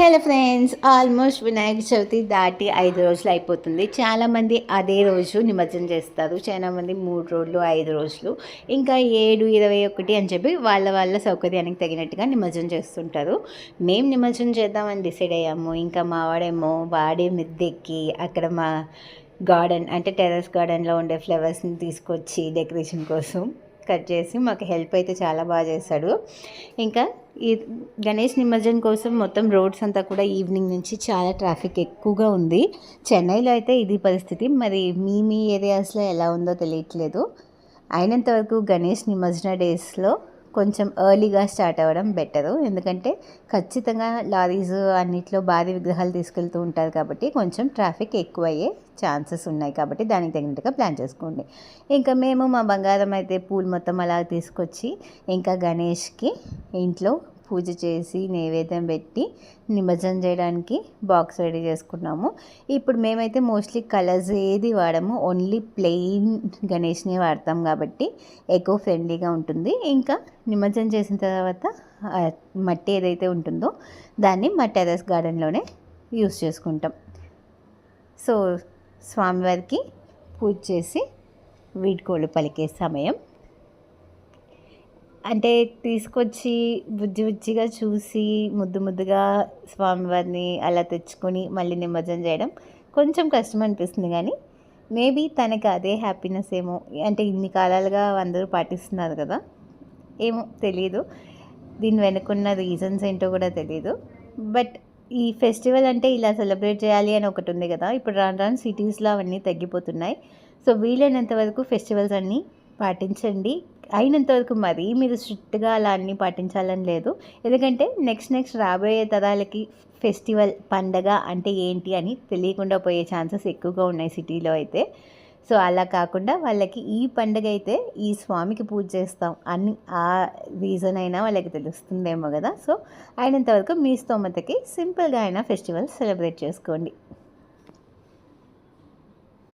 Hello friends almost Vinayaka Chavithi దాటి ఐదు రోజులు అయిపోతుంది. చాలామంది అదే రోజు నిమజ్జనం చేస్తారు. చాలామంది మూడు రోజులు ఐదు రోజులు ఇంకా ఏడు ఇరవై ఒకటి అని చెప్పి వాళ్ళ వాళ్ళ సౌకర్యానికి తగినట్టుగా నిమజ్జనం చేస్తుంటారు. మేము నిమజ్జనం చేద్దామని డిసైడ్ అయ్యాము. ఇంకా మా వాడేమో వాడే మిద్దెక్కి అక్కడ మా గార్డెన్ అంటే టెర్రస్ గార్డెన్లో ఉండే ఫ్లవర్స్ని తీసుకొచ్చి డెకరేషన్ కోసం కట్ చేసి మాకు హెల్ప్ అయితే చాలా బాగా చేశాడు. ఇంకా ఈ గణేష్ నిమజ్జనం కోసం మొత్తం రోడ్స్ అంతా కూడా ఈవినింగ్ నుంచి చాలా ట్రాఫిక్ ఎక్కువగా ఉంది. చెన్నైలో అయితే ఇది పరిస్థితి. మరి మీ మీ ఏరియాస్లో ఎలా ఉందో తెలియట్లేదు. అయినంత వరకు గణేష్ నిమజ్జన డేస్లో కొంచెం ఎర్లీగా స్టార్ట్ అవ్వడం బెటరు ఎందుకంటే ఖచ్చితంగా లారీస్ అన్నిట్లో భారీ విగ్రహాలు తీసుకెళ్తూ ఉంటారు కాబట్టి కొంచెం ట్రాఫిక్ ఎక్కువయ్యే ఛాన్సెస్ ఉన్నాయి కాబట్టి దానికి తగినట్టుగా ప్లాన్ చేసుకోండి. ఇంకా మేము మా బంగారం అయితే పూలు మొత్తం అలా తీసుకొచ్చి ఇంకా గణేష్కి ఇంట్లో పూజ చేసి నైవేద్యం పెట్టి నిమజ్జనం చేయడానికి బాక్స్ రెడీ చేసుకున్నాము. ఇప్పుడు మేమైతే మోస్ట్లీ కలర్స్ ఏది వాడము ఓన్లీ ప్లెయిన్ గణేష్ని వాడతాం కాబట్టి ఎకో ఫ్రెండ్లీగా ఉంటుంది. ఇంకా నిమజ్జనం చేసిన తర్వాత మట్టి ఏదైతే ఉంటుందో దాన్ని మా టెర్రస్ గార్డెన్లోనే యూస్ చేసుకుంటాం. సో స్వామివారికి పూజ చేసి వీడ్కోళ్ళు పలికే సమయం. అంటే తీసుకొచ్చి బుజ్జి బుజ్జిగా చూసి ముద్దు ముద్దుగా స్వామివారిని అలా తెచ్చుకొని మళ్ళీ నిమజ్జనం చేయడం కొంచెం కష్టం అనిపిస్తుంది కానీ మేబీ తనకి అదే హ్యాపీనెస్ ఏమో. అంటే ఇన్ని కాలాలుగా అందరూ పాటిస్తున్నారు కదా. ఏమో తెలియదు దీని వెనుకున్న రీజన్స్ ఏంటో కూడా తెలియదు బట్ ఈ ఫెస్టివల్ అంటే ఇలా సెలబ్రేట్ చేయాలి అని ఒకటి ఉంది కదా. ఇప్పుడు రాను రాను సిటీస్లో అవన్నీ తగ్గిపోతున్నాయి. సో వీలైనంత వరకు ఫెస్టివల్స్ అన్నీ పాటించండి. అయినంత వరకు మరీ మీరు స్ట్రిక్ట్గా అలా అన్నీ పాటించాలని లేదు. ఎందుకంటే నెక్స్ట్ నెక్స్ట్ రాబోయే తరాలకి ఫెస్టివల్ పండగ అంటే ఏంటి అని తెలియకుండా పోయే ఛాన్సెస్ ఎక్కువగా ఉన్నాయి సిటీలో అయితే. సో అలా కాకుండా వాళ్ళకి ఈ పండగ అయితే ఈ స్వామికి పూజ చేస్తాం అని ఆ రీజన్ అయినా వాళ్ళకి తెలుస్తుందేమో కదా. సో అయినంతవరకు మీ స్తోమతకి సింపుల్గా అయినా ఫెస్టివల్ సెలబ్రేట్ చేసుకోండి.